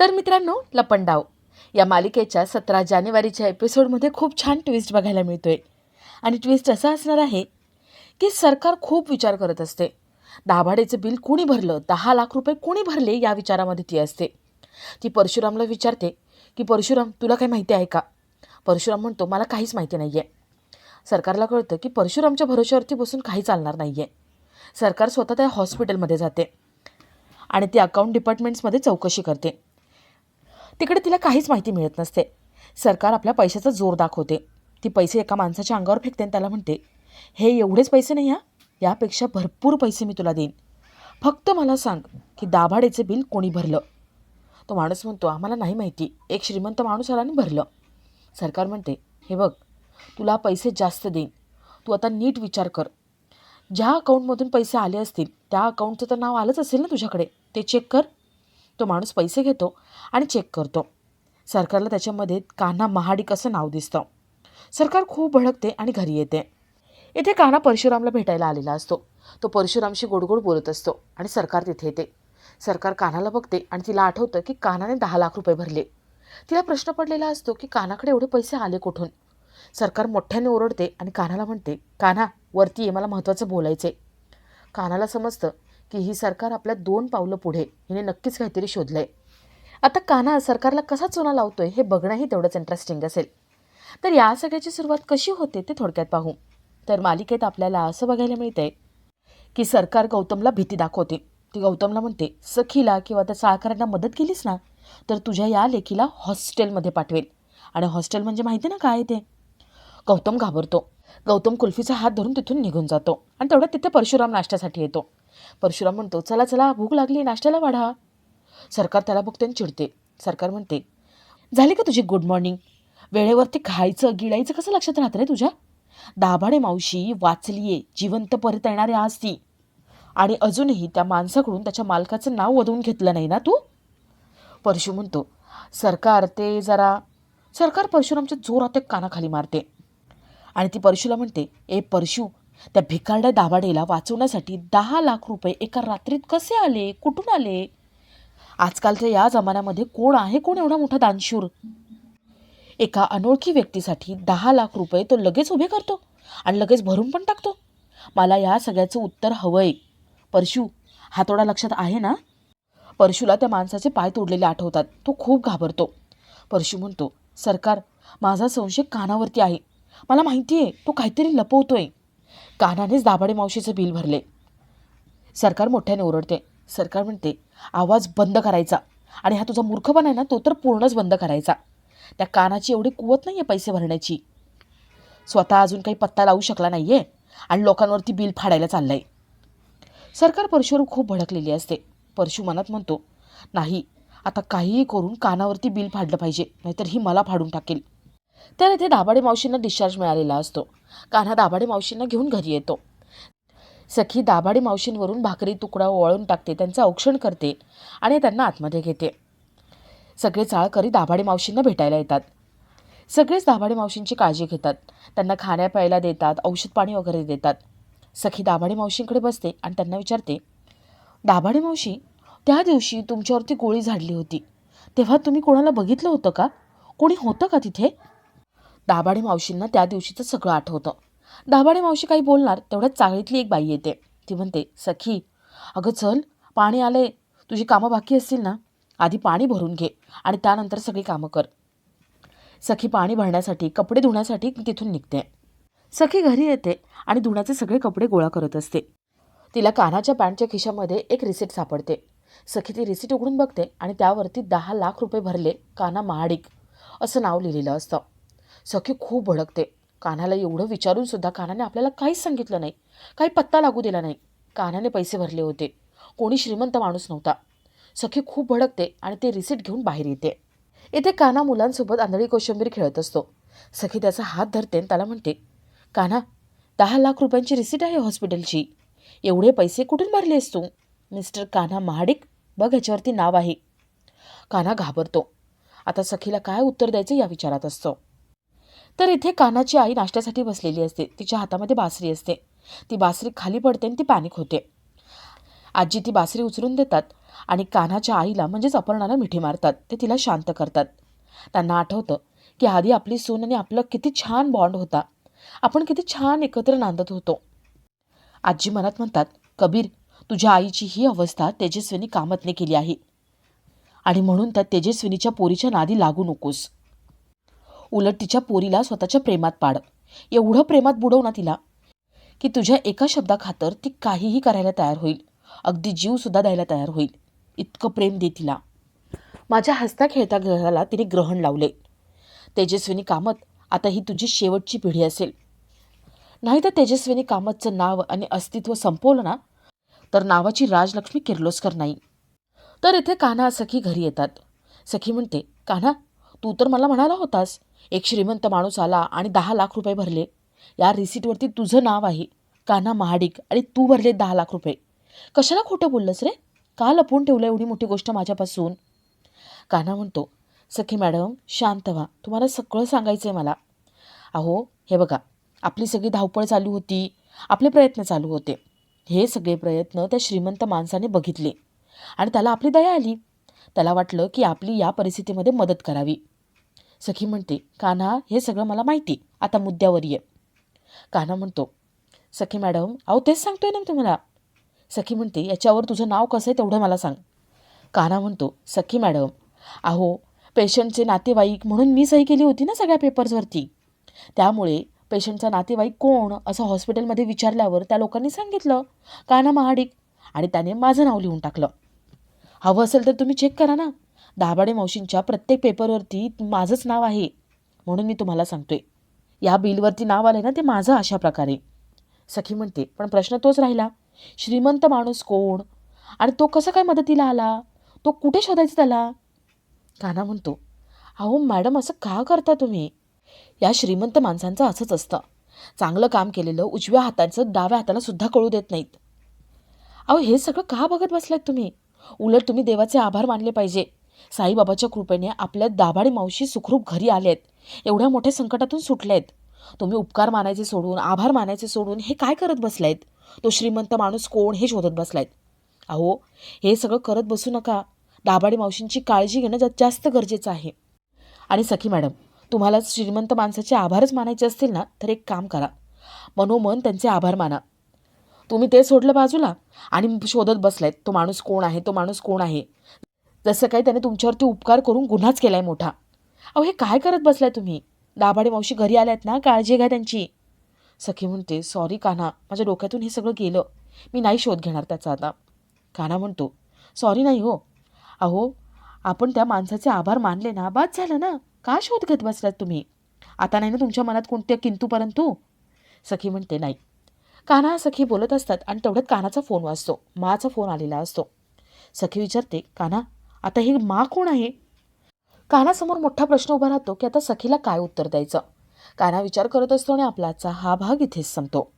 तर मित्रांनो लपंडाव. या मालिकेच्या सतरा जानेवारीच्या एपिसोडमध्ये खूप छान ट्विस्ट बघायला मिळतोय. आणि ट्विस्ट असा असणार आहे की सरकार खूप विचार करत असते. दाभाडेचं बिल कुणी भरलं? दहा लाख रुपये कुणी भरले या विचारामध्ये ती असते. ती परशुरामला विचारते की परशुराम तुला काही माहिती आहे का? परशुराम म्हणतो मला काहीच माहिती नाही आहे सरकारला कळतं की परशुरामच्या भरोश्यावरती बसून काही चालणार नाही आहे सरकार स्वतः त्या हॉस्पिटलमध्ये जाते आणि ती अकाउंट डिपार्टमेंट्समध्ये चौकशी करते. तिकडे तिला काहीच माहिती मिळत नसते. सरकार आपल्या पैशाचा जोर दाखवते. ती पैसे एका माणसाच्या अंगावर फेकते आणि त्याला म्हणते हे एवढेच पैसे नाही हा यापेक्षा भरपूर पैसे मी तुला देईन. फक्त मला सांग की दाभाडेचे बिल कोणी भरलं? तो माणूस म्हणतो आम्हाला नाही माहिती. एक श्रीमंत माणूस आला आणि भरलं. सरकार म्हणते हे बघ तुला पैसे जास्त देईन. तू आता नीट विचार कर. ज्या अकाउंटमधून पैसे आले असतील त्या अकाउंटचं तर नाव आलंच असेल ना तुझ्याकडे. ते चेक कर. तो माणूस पैसे घेतो आणि चेक करतो. सरकारला त्याच्यामध्ये कान्हा महाडिक असं नाव दिसतं. सरकार खूप भडकते आणि घरी येते. इथे कान्हा परशुरामला भेटायला आलेला असतो. तो परशुरामशी गोडगोड बोलत असतो आणि सरकार तिथे येते. सरकार कान्हाला बघते आणि तिला आठवतं की कान्हाने दहा लाख रुपये भरले. तिला प्रश्न पडलेला असतो की कानाकडे एवढे पैसे आले कुठून? सरकार मोठ्याने ओरडते आणि कान्हाला म्हणते कान्हा वरती ये मला महत्त्वाचं बोलायचं आहे कानाला समजतं की ही सरकार आपल्या दोन पावलं पुढे. हिने नक्कीच काहीतरी शोधलं आहे आता कान्हा सरकारला कसा चुना लावतोय हे बघणंही तेवढंच इंटरेस्टिंग असेल. तर या सगळ्याची सुरुवात कशी होते ते थोडक्यात पाहू. तर मालिकेत आपल्याला असं बघायला मिळतंय की सरकार गौतमला भीती दाखवते. ती गौतमला म्हणते सखीला किंवा त्या सहकाऱ्यांना मदत केलीस ना तर तुझ्या या लेखीला हॉस्टेलमध्ये पाठवेल आणि हॉस्टेल म्हणजे माहिती ना काय ते? गौतम घाबरतो. गौतम कुल्फीचा हात धरून तिथून निघून जातो आणि तेवढ्यात तिथे परशुराम नाश्त्यासाठी येतो. परशुराम म्हणतो चला चला भूक लागली नाश्त्याला वाढा. सरकार त्याला बघते आणि चिडते. सरकार म्हणते झाली का तुझी गुड मॉर्निंग वेळेवरती खायचं गिळायचं कसं लक्षात राहतं रे तुझ्या? दाभाडे मावशी वाचलीये जिवंत परत येणारे आज ती. आणि अजूनही त्या माणसाकडून त्याच्या मालकाचं नाव वधवून घेतलं नाही ना तू? परशु म्हणतो सरकार ते जरा सरकार परशुरामच्या जोरात एक कानाखाली मारते. आणि ती परशुला म्हणते ए परशु त्या भिकारड्या दाभाडेला वाचवण्यासाठी दहा लाख रुपये एका रात्रीत कसे आले? कुठून आले? आजकालच्या या जमान्यामध्ये कोण आहे कोण एवढा मोठा दानशूर? एका अनोळखी व्यक्तीसाठी दहा लाख रुपये तो लगेच उभे करतो आणि लगेच भरून पण टाकतो. मला या सगळ्याचं उत्तर हवंय. परशु हातोडा लक्षात आहे ना? परशुला त्या माणसाचे पाय तोडलेले आठवतात. तो खूप घाबरतो. परशु म्हणतो सरकार माझा संशय कानावरती आहे. मला माहिती आहे तो काहीतरी लपवतोय. कानानेच दाभाडे मावशीचं बिल भरले. सरकार मोठ्याने ओरडते. सरकार म्हणते आवाज बंद करायचा. आणि हा तुझा मूर्खपणा आहे ना तो तर पूर्णच बंद करायचा. त्या कानाची एवढी कुवत नाही आहे पैसे भरण्याची. स्वतः अजून काही पत्ता लावू शकला नाही आहे आणि लोकांवरती बिल फाडायला चाललं आहे सरकार परशुवर खूप भडकलेली असते. परशु मनात म्हणतो नाही आता काहीही करून कानावरती बिल फाडलं पाहिजे नाहीतर ही मला फाडून टाकेल. तर इथे दाभाडे मावशींना डिस्चार्ज मिळालेला असतो. कान्हा दाभाडे मावशींना घेऊन घरी येतो. सखी दाभाडे मावशींवरून भाकरी तुकडा ओवाळून टाकते त्यांचं औक्षण करते आणि त्यांना आतमध्ये घेते. सगळे चाळकरी दाभाडे मावशींना भेटायला येतात. सगळेच दाभाडे मावशींची काळजी घेतात. त्यांना खाण्या प्यायला देतात औषध पाणी वगैरे देतात. सखी दाभाडे मावशींकडे बसते आणि त्यांना विचारते दाभाडे मावशी त्या दिवशी तुमच्यावरती गोळी झाडली होती. तेव्हा तुम्ही कोणाला बघितलं होतं का? कोणी होतं का तिथे? दाभाडे मावशींना त्या दिवशीचं सगळं आठवतं. दाभाडे मावशी काही बोलणार तेवढ्यात चाळीतली एक बाई येते. ती म्हणते सखी अगं चल पाणी आलंय. तुझी कामं बाकी असतील ना? आधी पाणी भरून घे आणि त्यानंतर सगळी कामं कर. सखी पाणी भरण्यासाठी कपडे धुण्यासाठी तिथून निघते. सखी घरी येते आणि धुण्याचे सगळे कपडे गोळा करत असते. तिला कानाच्या पॅन्टच्या खिशामध्ये एक रिसिट सापडते. सखी ती रिसिट उघडून बघते आणि त्यावरती दहा लाख रुपये भरले काना महाडिक असं नाव लिहिलेलं असतं. सखी खूप भडकते. कानाला एवढं विचारून सुद्धा कानाने आपल्याला काहीच सांगितलं नाही. काही पत्ता लागू दिला नाही. कानाने पैसे भरले होते. कोणी श्रीमंत माणूस नव्हता. सखी खूप भडकते आणि ते रिसिट घेऊन बाहेर येते. इथे काना मुलांसोबत आंधळी कोशिंबीर खेळत असतो. सखी त्याचा हात धरते आणि त्याला म्हणते कान्हा दहा लाख रुपयांची रिसिट आहे हॉस्पिटलची. एवढे पैसे कुठून भरलेस तू? मिस्टर कान्हा महाडिक बघ ह्याच्यावरती नाव आहे. कान्हा घाबरतो. आता सखीला काय उत्तर द्यायचं या विचारात असतो. तर इथे कानाची आई नाश्त्यासाठी बसलेली असते. तिच्या हातामध्ये बासरी असते. ती बासरी खाली पडते आणि ती पॅनिक होते. आजी ती बासरी उचलून देतात आणि कान्हाच्या आईला म्हणजेच अपर्णाला मिठी मारतात. ते तिला शांत करतात. त्यांना आठवतं की आधी आपली सून आणि आपलं किती छान बॉन्ड होता. आपण किती छान एकत्र नांदत होतो. आजी मनात म्हणतात कबीर तुझ्या आईची ही अवस्था तेजस्विनी कामतने केली आहे. आणि म्हणून त्या तेजस्विनीच्या पोरीच्या नादी लागू नकोस. उलट तिच्या पोरीला स्वतःच्या प्रेमात पाड. एवढं प्रेमात बुडव ना तिला की तुझ्या एका शब्दाखातर ती काहीही करायला तयार होईल. अगदी जीवसुद्धा द्यायला तयार होईल. इतकं प्रेम दे तिला. माझ्या हसता खेळता ग्रहाला तिने ग्रहण लावले. तेजस्विनी कामत आता ही तुझी शेवटची पिढी असेल. नाही तर तेजस्विनी कामतचं नाव आणि अस्तित्व संपवलं ना तर नावाची राजलक्ष्मी किर्लोस्कर नाही. तर इथे कान्हा सखी घरी येतात. सखी म्हणते कान्हा तू तर मला म्हणाला होतास एक श्रीमंत माणूस आला आणि दहा लाख रुपये भरले. या रिसीटवरती तुझं नाव आहे. कान्हा महाडिक आणि तू भरले दहा लाख रुपये. कशाला खोटं बोललंस रे? का लपवून ठेवलं एवढी मोठी गोष्ट माझ्यापासून? कान्हा म्हणतो सखी मॅडम शांत व्हा. तुम्हाला सगळं सांगायचं आहे मला. अहो हे बघा. आपली सगळी धावपळ चालू होती. आपले प्रयत्न चालू होते. हे सगळे प्रयत्न त्या श्रीमंत माणसाने बघितले. आणि त्याला आपली दया आली. त्याला वाटलं की आपली या परिस्थितीमध्ये मदत करावी. सखी म्हणते कान्हा हे सगळं मला माहिती. आता मुद्द्यावर ये. कान्हा म्हणतो सखी मॅडम अहो तेच सांगतोय ना मी तुम्हाला. सखी म्हणते याच्यावर तुझं नाव कसं आहे तेवढं मला सांग. कान्हा म्हणतो सखी मॅडम अहो पेशंटचे नातेवाईक म्हणून मी सही केली होती ना सगळ्या पेपर्सवरती. त्यामुळे पेशंटचा नातेवाईक कोण असं हॉस्पिटलमध्ये विचारल्यावर त्या लोकांनी सांगितलं. कान्हा महाडिक आणि त्याने माझं नाव लिहून टाकलं. हवं असेल तर तुम्ही चेक करा ना. दाभाडे मावशींच्या प्रत्येक पेपरवरती माझंच नाव आहे म्हणून मी तुम्हाला सांगतोय. या बिलवरती नाव आलं ना ते माझं अशा प्रकारे. सखी म्हणते पण प्रश्न तोच राहिला. श्रीमंत माणूस कोण? आणि तो कसं काय मदतीला आला? तो कुठे शोधायचा त्याला? काना म्हणतो अहो मॅडम असं का करता तुम्ही? या श्रीमंत माणसांचं असंच असतं. चांगलं काम केलेलं उजव्या हाताचं डाव्या हाताला सुद्धा कळू देत नाहीत. अहो हे सगळं का बघत बसलात तुम्ही? उलट तुम्ही देवाचे आभार मानले पाहिजे. साईबाबाच्या कृपेने आपल्या दाभाडी मावशी सुखरूप घरी आलेत. एवढ्या मोठ्या संकटातून सुटलेत. तुम्ही उपकार मानायचे सोडून आभार मानायचे सोडून हे काय करत बसलायत? तो श्रीमंत माणूस कोण हे शोधत बसलायत? अहो हे सगळं करत बसू नका. दाभाडी मावशींची काळजी घेणं जास्त गरजेचं आहे. आणि सखी मॅडम तुम्हाला श्रीमंत माणसाचे आभारच मानायचे असतील ना तर एक काम करा. मनोमन त्यांचे आभार माना. तुम्ही ते सोडलं बाजूला आणि शोधत बसलायत तो माणूस कोण आहे तो माणूस कोण आहे? जसं काही त्याने तुमच्यावरती उपकार करून गुन्हाच केलाय मोठा. अहो हे काय करत बसलाय तुम्ही? दाभाडे मावशी घरी आल्यात ना काळजी घ्या त्यांची. सखी म्हणते सॉरी कान्हा माझ्या डोक्यातून हे सगळं गेलं. मी नाही शोध घेणार त्याचा आता. कान्हा म्हणतो सॉरी नाही हो. अहो आपण त्या माणसाचे आभार मानले ना बाद झालं ना. का शोध घेत बसलात तुम्ही? आता नाही ना तुमच्या मनात कोणत्या किंतू परंतु? सखी म्हणते नाही. कान्हा सखी बोलत असतात आणि तेवढ्यात कानाचा फोन वाजतो. माचा फोन आलेला असतो. सखी विचारते कान्हा आता ही मा कोण आहे? कानासमोर मोठा प्रश्न उभा राहतो की आता सखीला काय उत्तर द्यायचं? काना विचार करत असतो आणि आपलाचा हा भाग इथेच संपतो.